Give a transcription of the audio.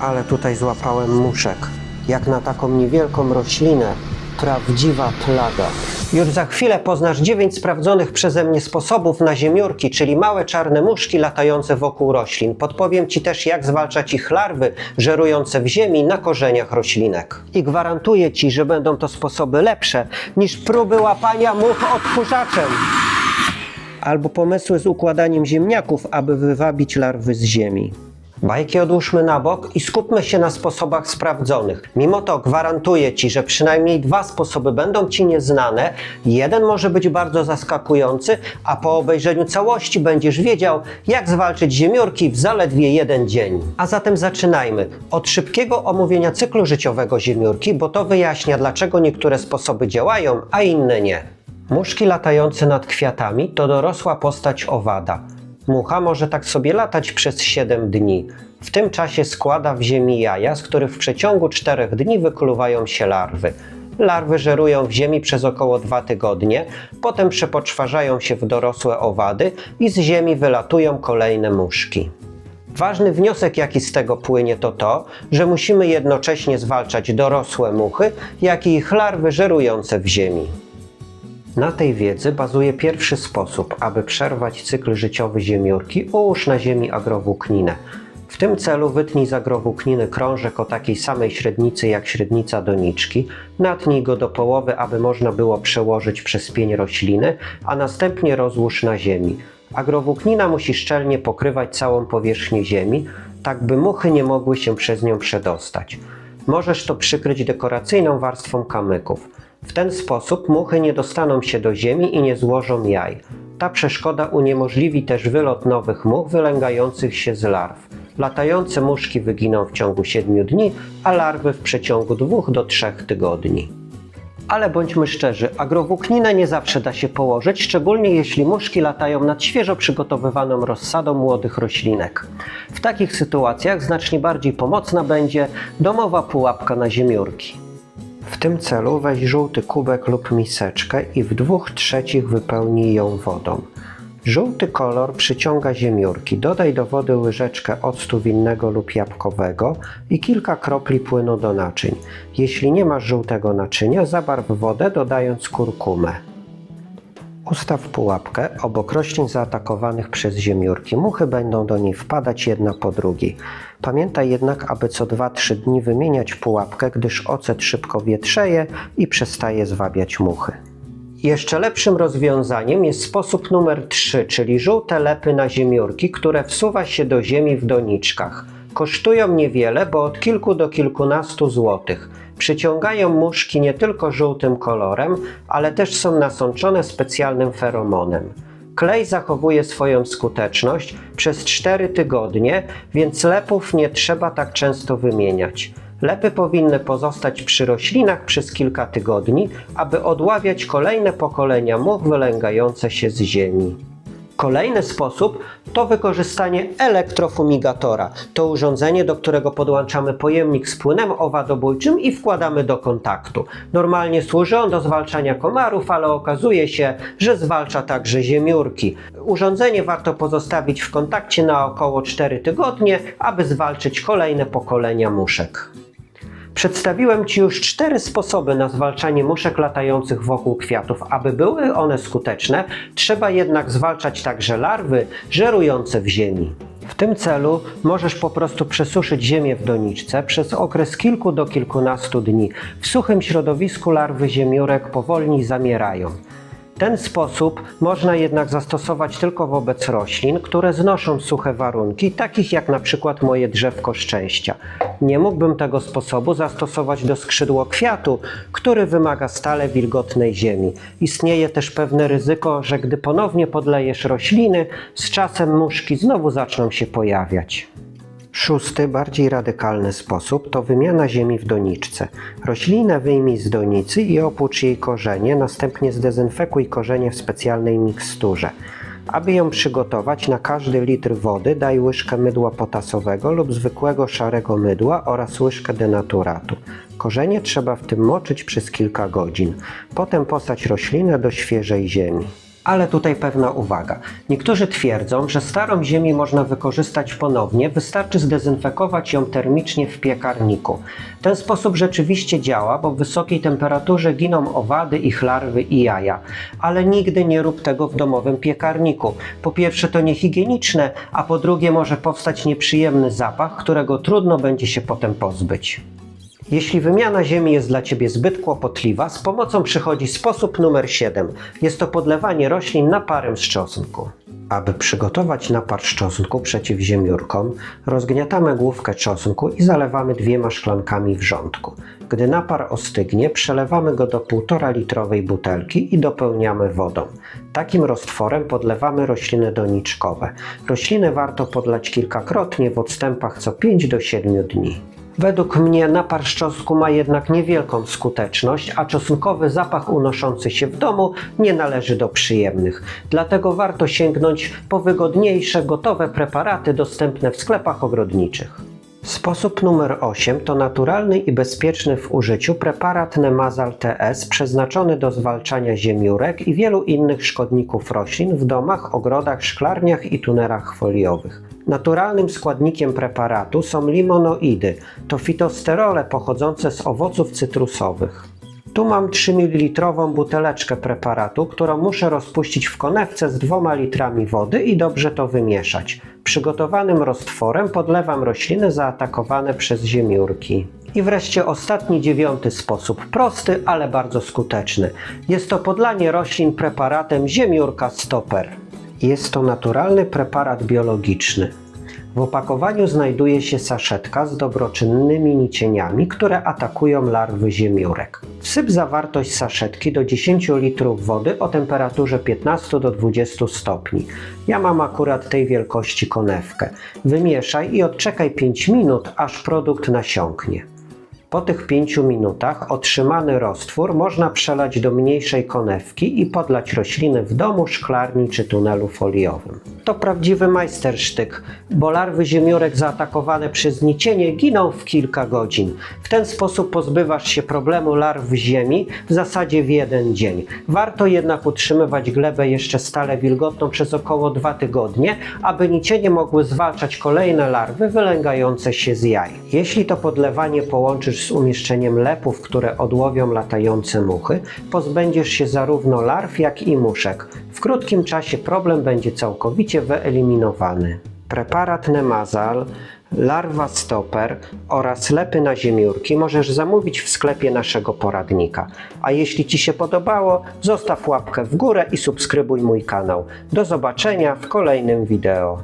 Ale tutaj złapałem muszek. Jak na taką niewielką roślinę, prawdziwa plaga. Już za chwilę poznasz dziewięć sprawdzonych przeze mnie sposobów na ziemiórki, czyli małe czarne muszki latające wokół roślin. Podpowiem Ci też, jak zwalczać ich larwy żerujące w ziemi na korzeniach roślinek. I gwarantuję Ci, że będą to sposoby lepsze niż próby łapania much odkurzaczem albo pomysły z układaniem ziemniaków, aby wywabić larwy z ziemi. Bajki odłóżmy na bok i skupmy się na sposobach sprawdzonych. Mimo to gwarantuję Ci, że przynajmniej dwa sposoby będą Ci nieznane. Jeden może być bardzo zaskakujący, a po obejrzeniu całości będziesz wiedział, jak zwalczyć ziemiórki w zaledwie jeden dzień. A zatem zaczynajmy od szybkiego omówienia cyklu życiowego ziemiórki, bo to wyjaśnia, dlaczego niektóre sposoby działają, a inne nie. Muszki latające nad kwiatami to dorosła postać owada. Mucha może tak sobie latać przez 7 dni. W tym czasie składa w ziemi jaja, z których w przeciągu 4 dni wykluwają się larwy. Larwy żerują w ziemi przez około 2 tygodnie, potem przepoczwarzają się w dorosłe owady i z ziemi wylatują kolejne muszki. Ważny wniosek, jaki z tego płynie, to to, że musimy jednocześnie zwalczać dorosłe muchy, jak i ich larwy żerujące w ziemi. Na tej wiedzy bazuje pierwszy sposób, aby przerwać cykl życiowy ziemiórki, ułóż na ziemi agrowłókninę. W tym celu wytnij z agrowłókniny krążek o takiej samej średnicy jak średnica doniczki, natnij go do połowy, aby można było przełożyć przez pień rośliny, a następnie rozłóż na ziemi. Agrowłóknina musi szczelnie pokrywać całą powierzchnię ziemi, tak by muchy nie mogły się przez nią przedostać. Możesz to przykryć dekoracyjną warstwą kamyków. W ten sposób muchy nie dostaną się do ziemi i nie złożą jaj. Ta przeszkoda uniemożliwi też wylot nowych much wylęgających się z larw. Latające muszki wyginą w ciągu 7 dni, a larwy w przeciągu 2 do 3 tygodni. Ale bądźmy szczerzy, agrowłókninę nie zawsze da się położyć, szczególnie jeśli muszki latają nad świeżo przygotowywaną rozsadą młodych roślinek. W takich sytuacjach znacznie bardziej pomocna będzie domowa pułapka na ziemiórki. W tym celu weź żółty kubek lub miseczkę i w dwóch trzecich wypełnij ją wodą. Żółty kolor przyciąga ziemiórki. Dodaj do wody łyżeczkę octu winnego lub jabłkowego i kilka kropli płynu do naczyń. Jeśli nie masz żółtego naczynia, zabarw wodę dodając kurkumę. Ustaw pułapkę obok roślin zaatakowanych przez ziemiórki. Muchy będą do niej wpadać jedna po drugiej. Pamiętaj jednak, aby co 2-3 dni wymieniać pułapkę, gdyż ocet szybko wietrzeje i przestaje zwabiać muchy. Jeszcze lepszym rozwiązaniem jest sposób numer 3, czyli żółte lepy na ziemiórki, które wsuwa się do ziemi w doniczkach. Kosztują niewiele, bo od kilku do kilkunastu złotych. Przyciągają muszki nie tylko żółtym kolorem, ale też są nasączone specjalnym feromonem. Klej zachowuje swoją skuteczność przez 4 tygodnie, więc lepów nie trzeba tak często wymieniać. Lepy powinny pozostać przy roślinach przez kilka tygodni, aby odławiać kolejne pokolenia much wylęgające się z ziemi. Kolejny sposób to wykorzystanie elektrofumigatora. To urządzenie, do którego podłączamy pojemnik z płynem owadobójczym i wkładamy do kontaktu. Normalnie służy on do zwalczania komarów, ale okazuje się, że zwalcza także ziemiórki. Urządzenie warto pozostawić w kontakcie na około 4 tygodnie, aby zwalczyć kolejne pokolenia muszek. Przedstawiłem Ci już cztery sposoby na zwalczanie muszek latających wokół kwiatów. Aby były one skuteczne, trzeba jednak zwalczać także larwy żerujące w ziemi. W tym celu możesz po prostu przesuszyć ziemię w doniczce przez okres kilku do kilkunastu dni. W suchym środowisku larwy ziemiórek powolnie zamierają. Ten sposób można jednak zastosować tylko wobec roślin, które znoszą suche warunki, takich jak na przykład moje drzewko szczęścia. Nie mógłbym tego sposobu zastosować do skrzydło kwiatu, który wymaga stale wilgotnej ziemi. Istnieje też pewne ryzyko, że gdy ponownie podlejesz rośliny, z czasem muszki znowu zaczną się pojawiać. Szósty, bardziej radykalny sposób to wymiana ziemi w doniczce. Roślinę wyjmij z donicy i opłucz jej korzenie, następnie zdezynfekuj korzenie w specjalnej miksturze. Aby ją przygotować, na każdy litr wody daj łyżkę mydła potasowego lub zwykłego szarego mydła oraz łyżkę denaturatu. Korzenie trzeba w tym moczyć przez kilka godzin. Potem posadź roślinę do świeżej ziemi. Ale tutaj pewna uwaga. Niektórzy twierdzą, że starą ziemię można wykorzystać ponownie, wystarczy zdezynfekować ją termicznie w piekarniku. Ten sposób rzeczywiście działa, bo w wysokiej temperaturze giną owady, ich larwy i jaja. Ale nigdy nie rób tego w domowym piekarniku. Po pierwsze to niehigieniczne, a po drugie może powstać nieprzyjemny zapach, którego trudno będzie się potem pozbyć. Jeśli wymiana ziemi jest dla Ciebie zbyt kłopotliwa, z pomocą przychodzi sposób numer 7. Jest to podlewanie roślin naparem z czosnku. Aby przygotować napar z czosnku przeciw ziemiórkom, rozgniatamy główkę czosnku i zalewamy dwiema szklankami wrzątku. Gdy napar ostygnie, przelewamy go do 1,5 litrowej butelki i dopełniamy wodą. Takim roztworem podlewamy rośliny doniczkowe. Rośliny warto podlać kilkakrotnie w odstępach co 5 do 7 dni. Według mnie napar z czosnku ma jednak niewielką skuteczność, a czosnkowy zapach unoszący się w domu nie należy do przyjemnych. Dlatego warto sięgnąć po wygodniejsze, gotowe preparaty dostępne w sklepach ogrodniczych. Sposób numer 8 to naturalny i bezpieczny w użyciu preparat Nemazal TS przeznaczony do zwalczania ziemiórek i wielu innych szkodników roślin w domach, ogrodach, szklarniach i tunerach foliowych. Naturalnym składnikiem preparatu są limonoidy, to fitosterole pochodzące z owoców cytrusowych. Tu mam 3 ml buteleczkę preparatu, którą muszę rozpuścić w konewce z 2 litrami wody i dobrze to wymieszać. Przygotowanym roztworem podlewam rośliny zaatakowane przez ziemiórki. I wreszcie ostatni, dziewiąty sposób, prosty, ale bardzo skuteczny. Jest to podlanie roślin preparatem ziemiórka Stopper. Jest to naturalny preparat biologiczny. W opakowaniu znajduje się saszetka z dobroczynnymi nicieniami, które atakują larwy ziemiórek. Wsyp zawartość saszetki do 10 litrów wody o temperaturze 15 do 20 stopni. Ja mam akurat tej wielkości konewkę. Wymieszaj i odczekaj 5 minut, aż produkt nasiąknie. Po tych 5 minutach otrzymany roztwór można przelać do mniejszej konewki i podlać rośliny w domu, szklarni czy tunelu foliowym. To prawdziwy majstersztyk, bo larwy ziemiórek zaatakowane przez nicienie giną w kilka godzin. W ten sposób pozbywasz się problemu larw ziemi w zasadzie w jeden dzień. Warto jednak utrzymywać glebę jeszcze stale wilgotną przez około 2 tygodnie, aby nicienie mogły zwalczać kolejne larwy wylęgające się z jaj. Jeśli to podlewanie połączysz z umieszczeniem lepów, które odłowią latające muchy, pozbędziesz się zarówno larw, jak i muszek. W krótkim czasie problem będzie całkowicie wyeliminowany. Preparat Nemazal, larwa stoper oraz lepy na ziemiórki możesz zamówić w sklepie naszego poradnika. A jeśli Ci się podobało, zostaw łapkę w górę i subskrybuj mój kanał. Do zobaczenia w kolejnym wideo.